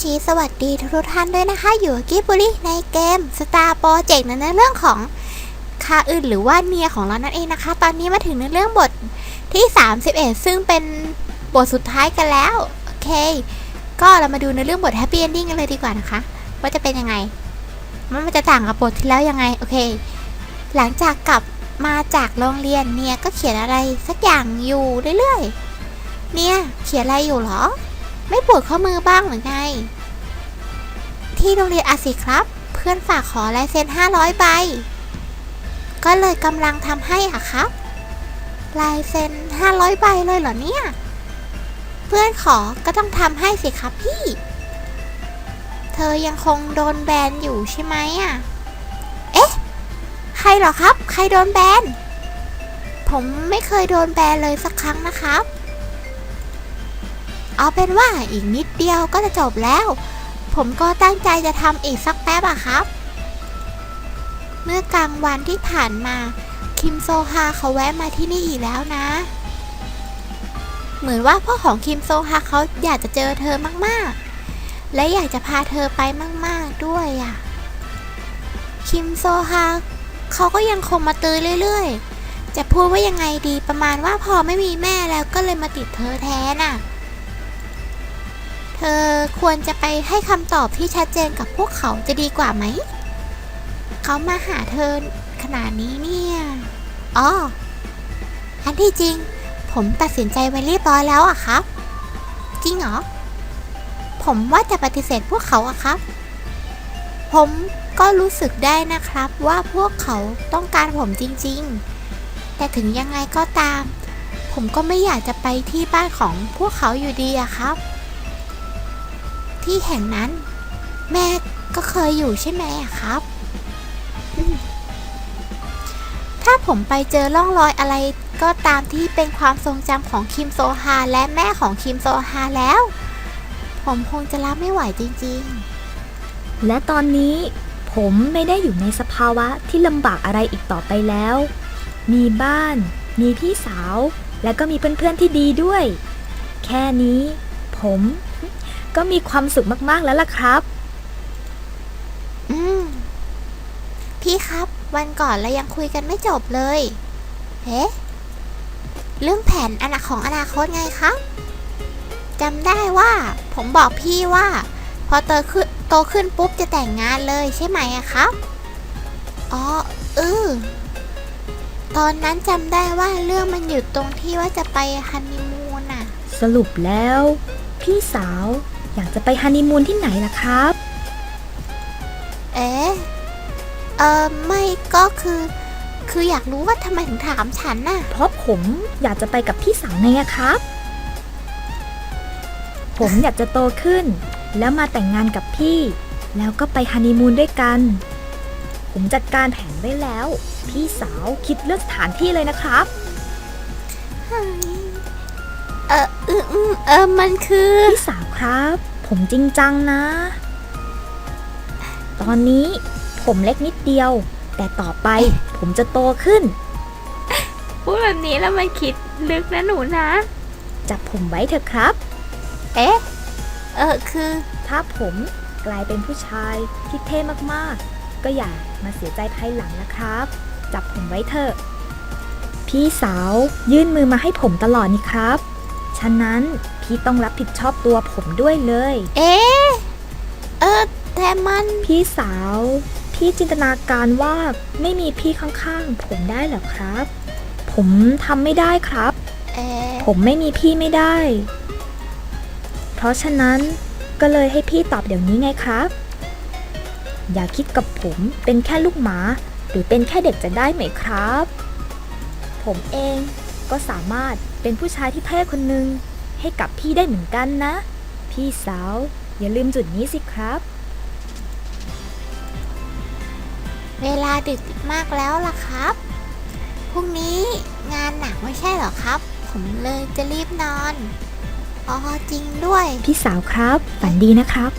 ชิสวัสดีทุกท่านด้วยนะคะ อยู่กิบบุรีในเกม Star Project ในเรื่องของคาอื่นหรือว่าเนียของเรานั่นเองนะคะ ตอนนี้มาถึงในเรื่องบทที่ 31 ซึ่งเป็นบทสุดท้ายกันแล้ว โอเค ก็เรามาดูในเรื่องบท Happy Ending กันเลยดีกว่านะคะ ว่าจะเป็นยังไง มันจะต่างกับบทที่แล้วยังไง โอเค หลังจากกลับมาจากโรงเรียนเนียก็เขียนอะไรสักอย่างอยู่เรื่อยๆ เนียเขียนอะไรอยู่หรอ ไม่ปวดข้อมือบ้างหรือไง ที่โรงเรียนอาสิครับ เพื่อนฝากขอลายเซ็น500 ใบ ก็เลยกำลังทำให้อะครับ ลายเซ็น500 ใบเลยเหรอเนี่ย เพื่อนขอก็ต้องทำให้สิครับพี่ เธอยังคงโดนแบนอยู่ใช่ไหมอะ เอ๊ะ ใครเหรอครับ ใครโดนแบน ผมไม่เคยโดนแบนเลยสักครั้งนะครับ เอาเป็นว่าอีกนิดเดียวก็จะจบแล้ว ผมก็ตั้งใจจะทำอีกสักแป๊บอะครับ เมื่อกลางวันที่ผ่านมา คิมโซฮาเขาแวะมาที่นี่อีกแล้วนะ เหมือนว่าพ่อของคิมโซฮาเขาอยากจะเจอเธอมากๆ และอยากจะพาเธอไปมาก ๆด้วยอะคิมโซฮาเขาก็ยังคงมาตือเรื่อยๆ จะพูดว่ายังไงดีประมาณว่าพอไม่มีแม่แล้วก็เลยมาติดเธอแทนน่ะ ธอควรจะไปให้คำตอบที่ชัดเจนกับพวกเขาจะดีกว่าไหม เขามาหาเธอขนาดนี้เนี่ย อ๋อ อันที่จริง ผมตัดสินใจไว้เรียบร้อยแล้วอะครับ จริงเหรอ ผมว่าจะปฏิเสธพวกเขาอะครับ ผมก็รู้สึกได้นะครับว่าพวกเขาต้องการผมจริง ๆ แต่ถึงยังไงก็ตาม ผมก็ไม่อยากจะไปที่บ้านของพวกเขาอยู่ดีอะครับ ที่แห่งนั้น แม่ก็เคยอยู่ใช่ไหมครับ ถ้าผมไปเจอร่องรอยอะไรก็ตามที่เป็นความทรงจำของคิมโซฮาและแม่ของคิมโซฮาแล้ว ผมคงจะรับไม่ไหวจริงๆ และตอนนี้ผมไม่ได้อยู่ในสภาวะที่ลำบากอะไรอีกต่อไปแล้ว มีบ้าน มีพี่สาว และก็มีเพื่อนๆที่ดีด้วย แค่นี้ ผม ก็มีความสุขมากๆแล้วล่ะครับๆอืม พี่ครับ วันก่อนเรายังคุยกันไม่จบเลย เฮ้เรื่องแผนอนาของอนาคตไงครับจำได้ว่า ผมบอกพี่ว่า พอโตขึ้นโตขึ้นปุ๊บจะแต่งงานเลยใช่ไหมอะครับ อ๋อเออตอนนั้นจำได้ว่าเรื่องมันอยู่ตรงที่ว่าจะไปฮันนีมูนอะสรุปแล้ว พี่สาว อยากจะไปฮันนีมูนที่ไหนล่ะครับ เอ๊ะเออไม่ก็คือ คืออยากรู้ว่าทำไมถึงถามฉันน่ะ เพราะผมอยากจะไปกับพี่สาวไงอะครับ ผมอยากจะโตขึ้น แล้วมาแต่งงานกับพี่ แล้วก็ไปฮันนีมูนด้วยกัน ผมจัดการแผนไว้แล้ว พี่สาวคิดเลือกสถานที่เลยนะครับ เออเอออืมเออมันคือ พี่สาว ครับ ผมจริงจังนะ ตอนนี้ผมเล็กนิดเดียว แต่ต่อไปผมจะโตขึ้น พูดแบบนี้แล้วมันคิดลึกนะหนูนะ จับผมไว้เถอะครับ เอ๊ะ เออคือ ถ้าผมกลายเป็นผู้ชายที่เท่มากๆ ก็อย่ามาเสียใจภายหลังนะครับ จับผมไว้เถอะ พี่สาวยื่นมือมาให้ผมตลอดนี่ครับ ฉะนั้นพี่ต้องรับผิดชอบตัวผมด้วยเลย เอ๊ะเออแต่มัน พี่สาว พี่จินตนาการว่าไม่มีพี่ข้างๆ ผมได้เหรอครับ ผมทำไม่ได้ครับ เอ๊ะผมไม่มีพี่ไม่ได้ เพราะฉะนั้นก็เลยให้พี่ตอบเดี๋ยวนี้ไงครับ อย่าคิดกับผมเป็นแค่ลูกหมา หรือเป็นแค่เด็กจะได้ไหมครับ ผมเอง ก็สามารถเป็นผู้ชายที่เท่คนหนึ่งให้กับพี่ได้เหมือนกันนะ พี่สาว อย่าลืมจุดนี้สิครับ เวลาดึกมากแล้วล่ะครับ พรุ่งนี้งานหนักไม่ใช่เหรอครับ ผมเลยจะรีบนอน อ๋อจริงด้วย พี่สาวครับ ฝันดีนะครับ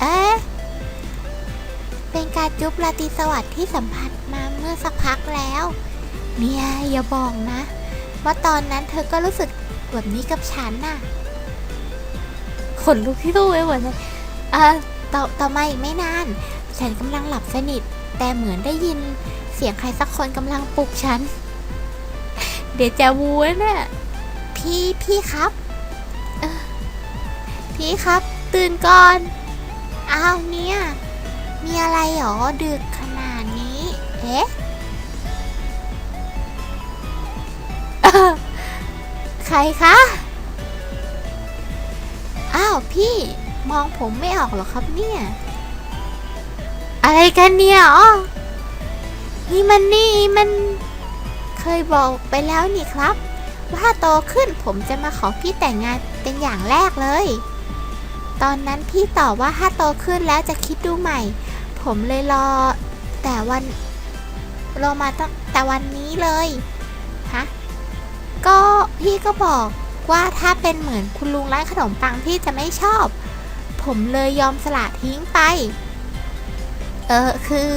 เอ๊ะ เป็นการจุ๊บราตรีสวัสดิ์ที่สัมผัสมาเมื่อสักพักแล้ว เนี่ยอย่าบอกนะ ว่าตอนนั้นเธอก็รู้สึกแบบนี้กับฉันน่ะขนลุกที่ตู้ไปหมดเลยเอ่อต่อต่อมาอีกไม่นาน ฉันกำลังหลับสนิท แต่เหมือนได้ยินเสียงใครสักคนกำลังปลุกฉัน เดจาวูนะเนี่ยพี่พี่ครับเอ่อพี่ครับ ตื่นก่อน อ้าวเนี่ย มีอะไรหรอดึกขนาดนี้ เอ๊ะ ใครคะ อ้าวพี่มองผมไม่ออกหรอครับเนี่ย อะไรกันเนี่ยอ๋อนี่มันนี่มัน เคยบอกไปแล้วนี่ครับ ว่าโตขึ้นผมจะมาขอพี่แต่งงานเป็นอย่างแรกเลย ตอนนั้นพี่ตอบว่าถ้าโตขึ้นแล้วจะคิดดูใหม่ ผมเลยรอ แต่วันรอมาตั้งแต่วันนี้เลยฮะ ก็พี่ก็บอกว่าถ้าเป็นเหมือนคุณลุงร้านขนมปังพี่จะไม่ชอบ ผมเลยยอมสละทิ้งไป เออคือ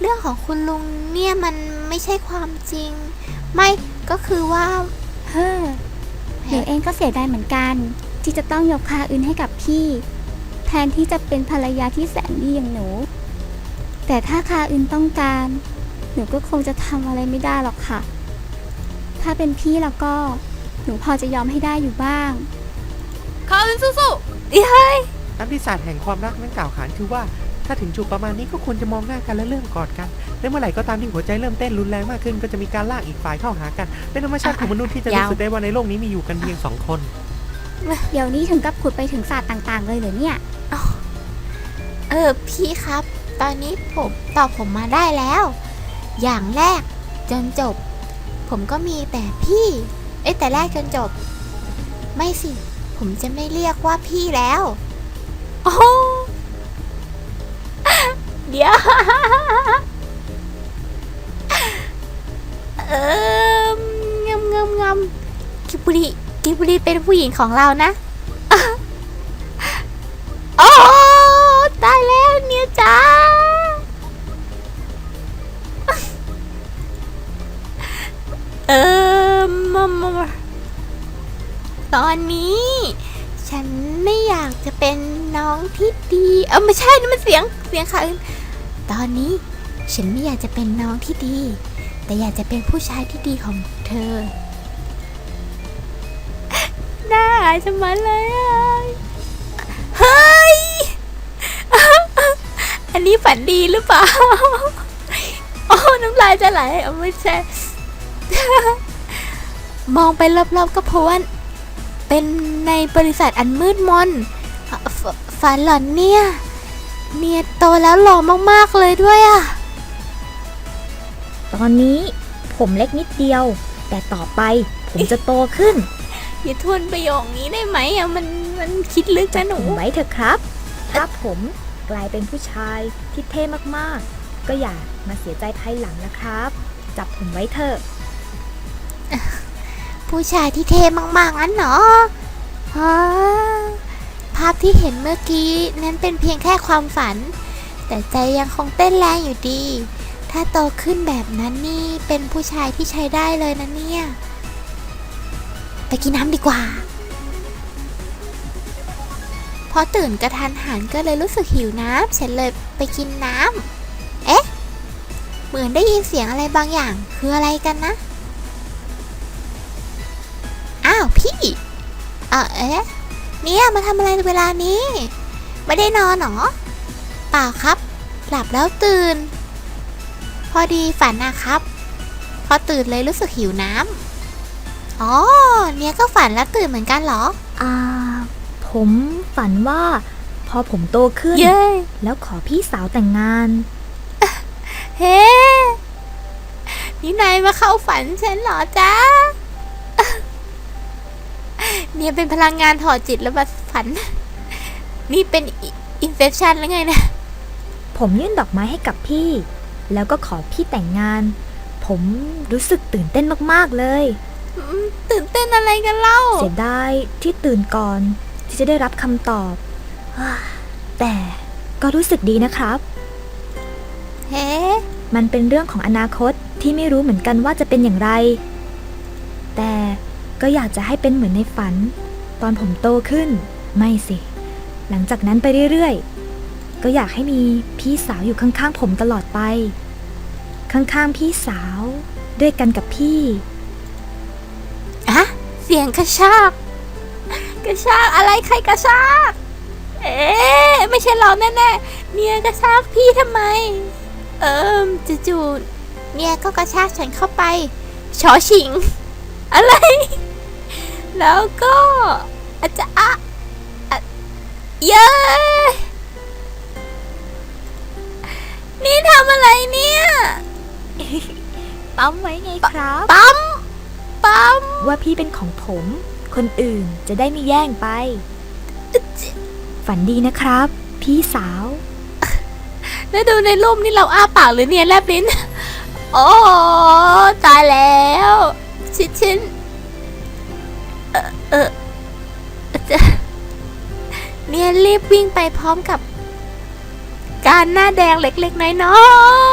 เรื่องของคุณลุงเนี่ยมันไม่ใช่ความจริง ไม่ก็คือว่าเฮ้อหนูเองก็เสียดายเหมือนกัน ที่จะต้องยกคาอื่นให้กับพี่ แทนที่จะเป็นภรรยาที่แสนดีอย่างหนู แต่ถ้าคาอื่นต้องการ หนูก็คงจะทำอะไรไม่ได้หรอกค่ะ ถ้าเป็นพี่แล้วก็ หนูพอจะยอมให้ได้อยู่บ้าง เขาเป็นสู้ๆเฮ้ยนักวิศาสตร์แห่งความรักนั้นกล่าวขานคือว่า ถ้าถึงจุดประมาณนี้ก็ควรจะมองหน้ากันและเริ่มกอดกัน และเมื่อไหร่ก็ตามที่หัวใจเริ่มเต้นรุนแรงมากขึ้น ก็จะมีการลากอีกฝ่ายเข้าหากัน เป็นธรรมชาติของมนุษย์ที่จะรู้สึกได้ว่าในโลกนี้มีอยู่กันเพียงสองคน เดี๋ยวนี้ถึงกับขุดไปถึงศาสตร์ต่าง ๆ เลยเหรอเนี่ย เออพี่ครับ ตอนนี้ผมตอบผมมาได้แล้ว อย่างแรกจนจบ ผมก็มีแต่พี่ เอ้แต่แรกจนจบ ไม่สิ ผมจะไม่เรียกว่าพี่แล้วโอ้เดี๋ยวเอองำงำงำกิบุรีกิบุรีเป็นผู้หญิงของเรานะ ตอนนี้ ฉันไม่อยากจะเป็นน้องที่ดีเออไม่ใช่นี่มันเสียงเสียงค่ะอื่นตอนนี้ฉันไม่อยากจะเป็นน้องที่ดี แต่อยากจะเป็นผู้ชายที่ดีของเธอน่าอายจะมันเลยอะเฮ้ย อันนี้ฝันดีหรือเปล่าโอ้น้ำลายจะไหลเอาไม่ใช่ มองไปรอบๆก็เพราะว่า เป็นในบริษัทอันมืดมนอะฝฝันเหรอเนี่ยเนียโตแล้วหล่อมากๆเลยด้วยอะตอนนี้ผมเล็กนิดเดียว แต่ต่อไปผมจะโตขึ้น อย่าทวนประโยคนี้ได้ไหมอะมันมันคิดลึกนะหนูผมไว้เถอะครับ ถ้าผมกลายเป็นผู้ชายที่เท่มากๆ ก็อย่ามาเสียใจภายหลังนะครับ จับผมไว้เถอะ ผู้ชายที่เท่มากๆงั้นเหรอฮะภาพที่เห็นเมื่อกี้นั้นเป็นเพียงแค่ความฝัน แต่ใจยังคงเต้นแรงอยู่ดี ถ้าโตขึ้นแบบนั้นนี่เป็นผู้ชายที่ใช้ได้เลยนะเนี่ย ไปกินน้ำดีกว่าพอตื่นกระทันหันก็เลยรู้สึกหิวน้ำฉันเลยไปกินน้ำเอ๊ะ เหมือนได้ยินเสียงอะไรบางอย่างคืออะไรกันนะ อ่อเอ๊ะเนี่ยมาทำอะไรเวลานี้ ไม่ได้นอนหรอเปล่าครับ หลับแล้วตื่น พอดีฝันนะครับ พอตื่นเลยรู้สึกหิวน้ำอ๋อเนี่ยก็ฝันแล้วตื่นเหมือนกันเหรอ อ่า ผมฝันว่า พอผมโตขึ้น เย้แล้วขอพี่สาวแต่งงาน เฮ้ นี่นายมาเข้าฝันฉันเหรอจ๊ะ เนี่ยเป็นพลังงานถอดจิตแล้วมาฝัน นี่เป็นอินเฟ t ชันแล้วไงนะ ผมยื่นดอกไม้ให้กับพี่ แล้วก็ขอพี่แต่งงาน ผมรู้สึกตื่นเต้นมากๆเลยอืมตื่นเต้นอะไรกันเล่า เสียดายที่ตื่นก่อนที่จะได้รับคำตอบ แต่ก็รู้สึกดีนะครับ เฮ้ มันเป็นเรื่องของอนาคตที่ไม่รู้เหมือนกันว่าจะเป็นอย่างไร แต่ ก็อยากจะให้เป็นเหมือนในฝัน ตอนผมโตขึ้น ไม่สิ หลังจากนั้นไปเรื่อยๆ ก็อยากให้มีพี่สาวอยู่ข้างๆผมตลอดไป ข้างๆพี่สาว ด้วยกันกับพี่อะเสียงกระชากกระชากอะไรใครกระชากเอ๊ะไม่ใช่เราแน่ๆเนียกระชากพี่ทำไม เอิมจู่ๆเนียก็กระชากฉันเข้าไปชอชิง อะไร แล้วก็อาจจะอะอะเย้นี่ทำอะไรเนี่ย ปั๊มไว้ไงครับ ปั๊ม ปั๊ม ว่าพี่เป็นของผม คนอื่นจะได้ไม่แย่งไป ฝันดีนะครับ พี่สาว แล้วดูในรูปนี่เราอ้าปากหรือเนี่ยแลบลิ้น โอ้ บวิ่งไปพร้อมกับ การหน้าแดงเล็กๆ น้อ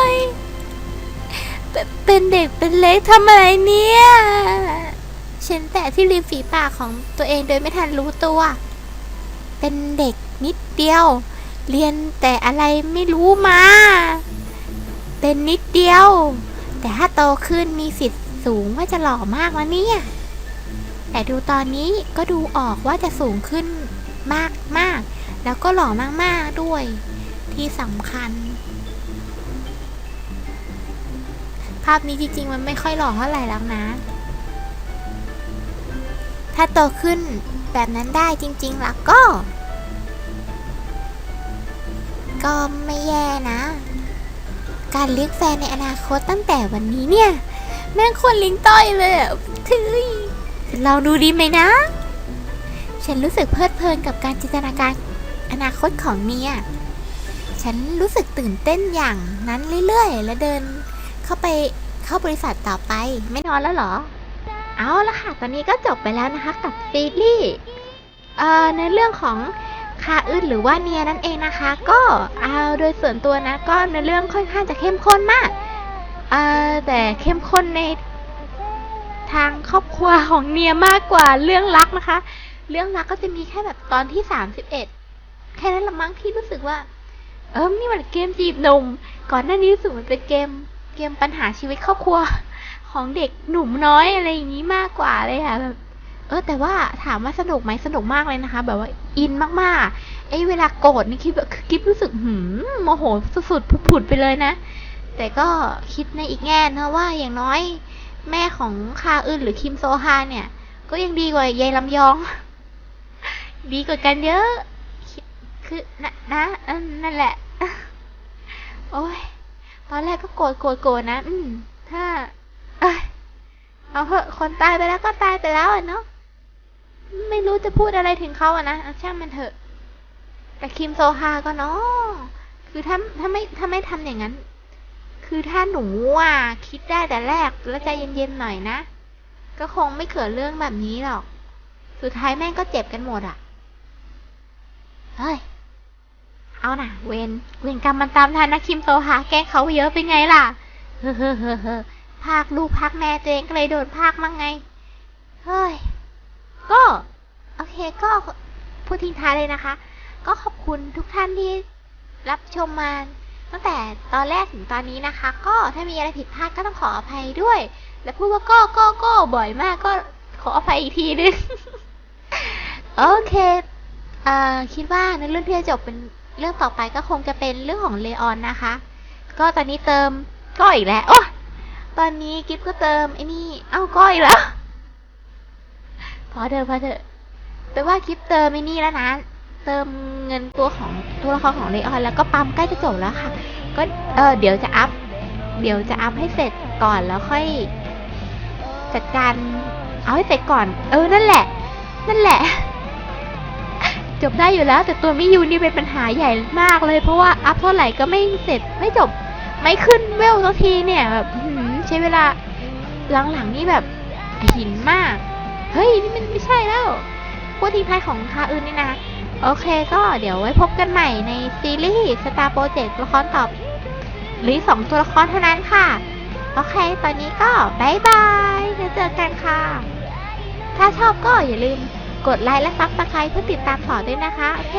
ยๆเป็นเป็นเด็กเป็นเล็กทำอะไรเนี่ยฉันแตะที่ริมฝีปากของตัวเองโดยไม่ทันรู้ตัว เป็นเด็กนิดเดียว เรียนแต่อะไรไม่รู้มา เป็นนิดเดียว แต่ถ้าโตขึ้นมีสิทธิ์สูงว่าจะหล่อมากแล้วเนี่ยแต่ดูตอนนี้ก็ดูออกว่าจะสูงขึ้นมากมาก แล้วก็หล่อมากๆด้วย ที่สำคัญ ภาพนี้จริงๆ มันไม่ค่อยหล่อเท่าไหร่แล้วนะ ถ้าโตขึ้นแบบนั้นได้จริงๆแล้วก็ ก็ไม่แย่นะ การเลี้ยงแฟนในอนาคตตั้งแต่วันนี้เนี่ย แม่งควรลิงต้อยเลยอะทึยเราดูดีไหมนะ ฉันรู้สึกเพลิดเพลินกับการจินตนาการ อนาคตของเนียฉันรู้สึกตื่นเต้นอย่างนั้นเรื่อยๆ และเดินเข้าไปเข้าบริษัทต่อไปไม่นอนแล้วเหรอ เอาละค่ะ ตอนนี้ก็จบไปแล้วนะคะกับซีรีส์เอ่อในเรื่องของคาอึดหรือว่าเนียนั่นเองนะคะ ก็เอาโดยส่วนตัวนะ ก็ในเรื่องค่อนข้างจะเข้มข้นมากเอ่อแต่เข้มข้นในทางครอบครัวของเนียมากกว่าเรื่องรักนะคะ เรื่องรักก็จะมีแค่แบบตอนที่สามสิบเอ็ด ค่นั้นละมั้งที่รู้สึกว่า เออนี่มันเกมจีบหนุ่ม ก่อนหน้านี้รู้สึกมันเป็นเกม เกมปัญหาชีวิตครอบครัวของเด็กหนุ่มน้อยอะไรอย่างนี้มากกว่าเลยค่ะแบบเออแต่ว่าถามว่าสนุกไหมสนุกมากเลยนะคะ แบบว่าอินมากๆไอ้เวลาโกรธนี่คิดแบบคิดรู้สึกหืมโมโหสุดๆผุดๆไปเลยนะ แต่ก็คิดในอีกแง่นะว่าอย่างน้อยแม่ของคาอึนหรือคิมโซฮาเนี่ย ก็ยังดีกว่ายายลำยอง ดีกว่ากันเยอะ คือนะนะนั่นแหละ โอ้ย ตอนแรกก็โกรธโกรธโกรธนะ อืม ถ้า เอาเถอะคนตายไปแล้วก็ตายไปแล้วอะเนาะ ไม่รู้จะพูดอะไรถึงเขาอะนะอะช่างมันเถอะ แต่คิมโซฮาก็เนาะคือถ้าถ้าไม่ถ้าไม่ทำอย่างนั้น คือถ้าหนูอะคิดได้แต่แรกแล้วใจเย็นๆหน่อยนะ ก็คงไม่เกิดเรื่องแบบนี้หรอก สุดท้ายแม่งก็เจ็บกันหมดอะ เฮ้ย เอาน่ะ เวนเวนกรรมมันตามทันนะคิมโซฮาแกล้งเขาเยอะไปไงล่ะเฮ้อเฮ้อเฮ้อเฮ้อภาคลูกภาคแม่ตัวเองก็เลยโดนภาคมั่งไง เฮ้ย ก็ โอเคก็พูดทิ้งท้ายเลยนะคะ ก็ขอบคุณทุกท่านที่รับชมมาตั้งแต่ตอนแรกถึงตอนนี้นะคะ ก็ถ้ามีอะไรผิดพลาดก็ต้องขออภัยด้วย และพูดว่าก็ก็ก็บ่อยมากก็ขออภัยอีกทีนึง โอเค เอ่อ คิดว่าในเรื่องที่จะจบเป็น เรื่องต่อไปก็คงจะเป็นเรื่องของเลออนนะคะ ก็ตอนนี้เติมก็อีกแล้วโอ้ตอนนี้กิฟก็เติมไอ้นี่ เอ้าก็อีกแล้ว พอเถอะพอเถอะแปลว่าคลิปเติมไอ้นี่แล้วนะ เติมเงินตัวของตัวละครของเลออนแล้วก็ปั๊มใกล้จะจบแล้วค่ะ ก็เออเดี๋ยวจะอัพ เดี๋ยวจะอัพให้เสร็จก่อนแล้วค่อย จัดการ เอาให้เสร็จก่อน เออนั่นแหละ นั่นแหละ จบได้อยู่แล้ว แต่ตัวมิยูนี่เป็นปัญหาใหญ่มากเลย เพราะว่าอัพเท่าไหร่ก็ไม่เสร็จไม่จบ ไม่ขึ้นเวลสักทีเนี่ยแบบใช้เวลาหลังๆนี่แบบหินมาก เฮ้ย นี่มันไม่ใช่แล้วพูดทิ้งท้ายของคาอื่นนี่นะ โอเคก็เดี๋ยวไว้พบกันใหม่ในซีรีส์ Star Project ละครตอบหรือสองตัวละครเท่านั้นค่ะ โอเค ตอนนี้ก็บายบายแล้วเจอกันค่ะ ถ้าชอบก็อย่าลืม กดไลค์และซับสไครต์เพื่อติดตามต่อด้วยนะคะ โอเค